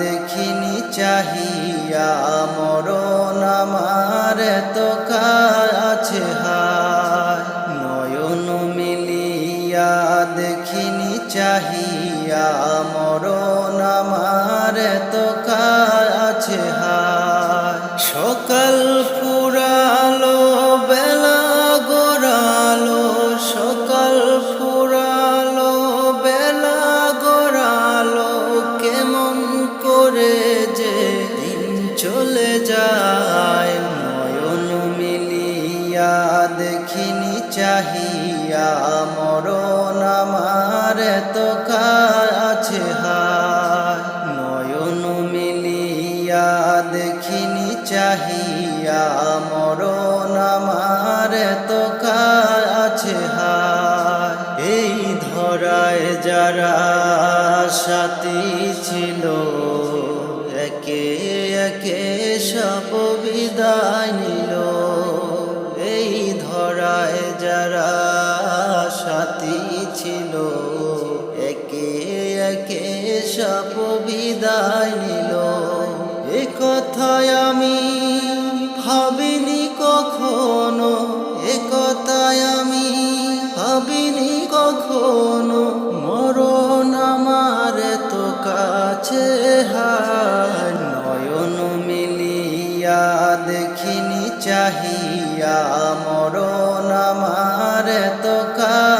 দেখিনি চাহিয়া, মরণ আমার তো কাছে হায়। নয়ন মিলিয়া দেখিনি চাহিয়া, মরণ আমার তো কাছে যায়, নয়ন মিলিয়া দেখিনি চাহিয়া, মরণ আমার তো কাছে হায়। নয়ন মিলিয়া দেখিনি চাহিয়া, মরণ আমার তো কাছে হায়। এই ধরায় যারা সাথী ছিল সাথী ছিল। একে একে সব বিদায় নিল। এ কথায় আমি ভাবিনি কখনো, এ কথায় আমি ভাবিনি কখনো। মরণ আমার তো কাছে নয়ন মিলিয়া দেখিনি চাহিয়া। মরণ আমার তো কাছে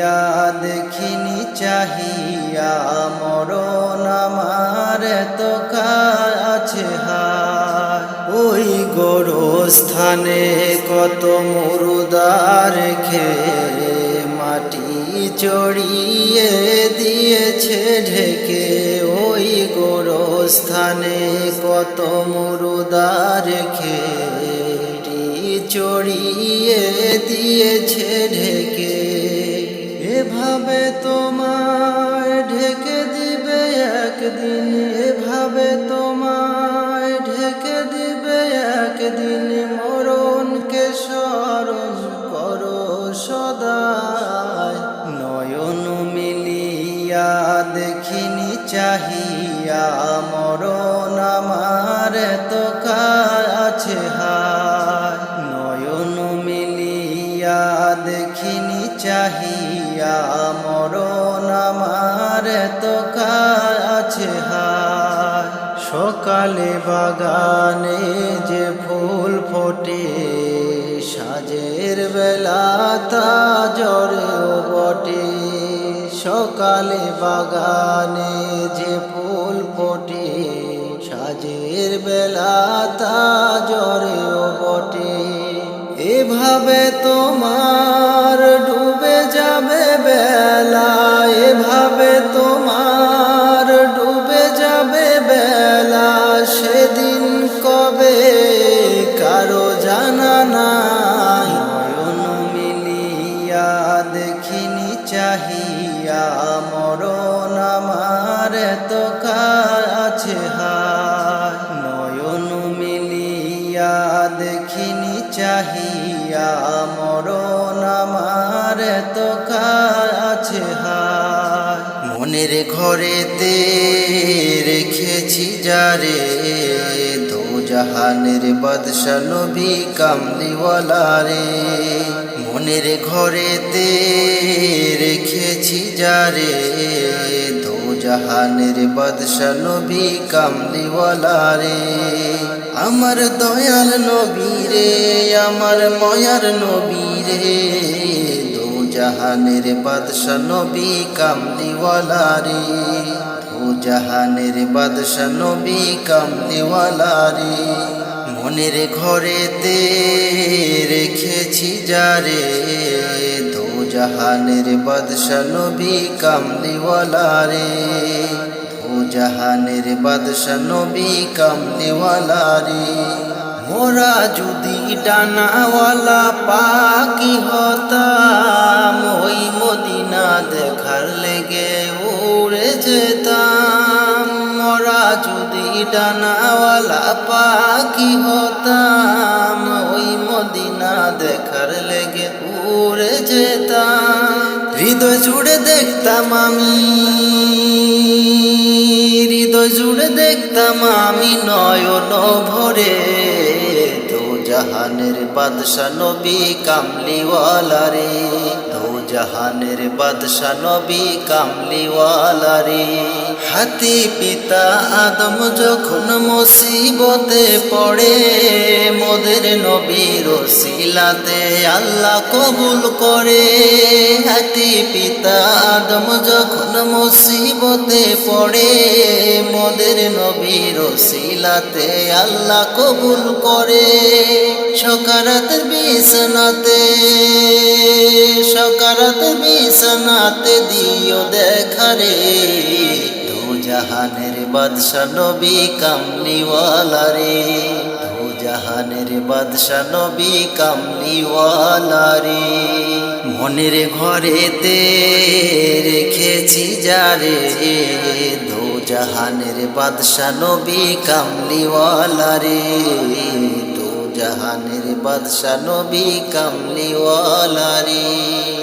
মিলিয়া দেখিনি চাহিয়া, মরণ আমার তো কাছে হায়। ওই গোরস্থানে কত মুরুদা রেখে মাটি চড়িয়ে দিয়েছে ঢেকে। ওই গোরস্থানে কত মুরুদা রেখে মাটি চড়িয়ে দিয়েছে একদিন এভাবে তোমায় ঢেকে দিবে, একদিন মরণকে স্মরণ করো সদায়। নয়ন মিলিয়া দেখিনি চাহিয়া, মরণ আমার তো কাছে হায়। নয়ন মিলিয়া দেখিনি চাহিয়া, মরণ আমার তো কাছে সকালে বাগানে যে ফুল ফোটে, সাজের বেলা তা জরেও বটে। সকালে বাগানে যে ফুল ফোটে, সাজের বেলা তা জরেও বটে। এভাবে তোমার চাহিয়া মরণ আমার তো কাছে হায়। নয়ন মিলিয়া দেখিনি চাহিয়া মরণ আমার তো কাছে হায়। মনের ঘরেতে রেখেছি যারে দো জাহানের বাদশা নবী কামলিওয়ালা রে মনের ঘরেতে রেখেছি যারে দো জাহানের বাদশা নবী কামলিওয়ালা রে। আমার দয়াল নবী রে, আমার ময়ার নবী রে। দো জাহানের বাদশা নবী কামলিওয়ালা রে। দো জাহানের বাদশা নবী কামলিওয়ালা রে। মনের ঘরেতে রেখেছি যারে দো জাহানের বাদশা নবী কামলিওয়ালা রে দো জাহানের বাদশা নবী কামলিওয়ালা রে মোরা যদি ডানাওয়ালা পাকি হতাম ডানাওয়ালা পাকি হতাম, ওই মদিনা দেখার লেগে উড়ে যেতাম। হৃদয় জুড়ে দেখতাম আমি, হৃদয় জুড়ে দেখতাম আমি নয়ন ভরে। দো জাহানের বাদশা নবী কামলিওয়ালা রে জাহানের বাদশা নবী কামলিওয়ালা রে হাতি পিতা আদম যখন মুসিবতে পড়ে, মোদের নবীর শিলাতে আল্লাহ কবুল করে। হাতি পিতা আদম যখন মুসিবতে পড়ে, মোদের নবীর শিলাতে আল্লাহ কবুল করে। বিছনাতে দিও দেখারে দু জাহানের বাদশা নবী কামলিওয়ালা রে। দু জাহানের বাদশা নবী কামলিওয়ালা রে। মনের ঘরেতে রেখেছি যারে দু জাহানের বাদশা নবী কামলিওয়ালা রে। জাহানের বাদশা নবী কামলিওয়ালা রে।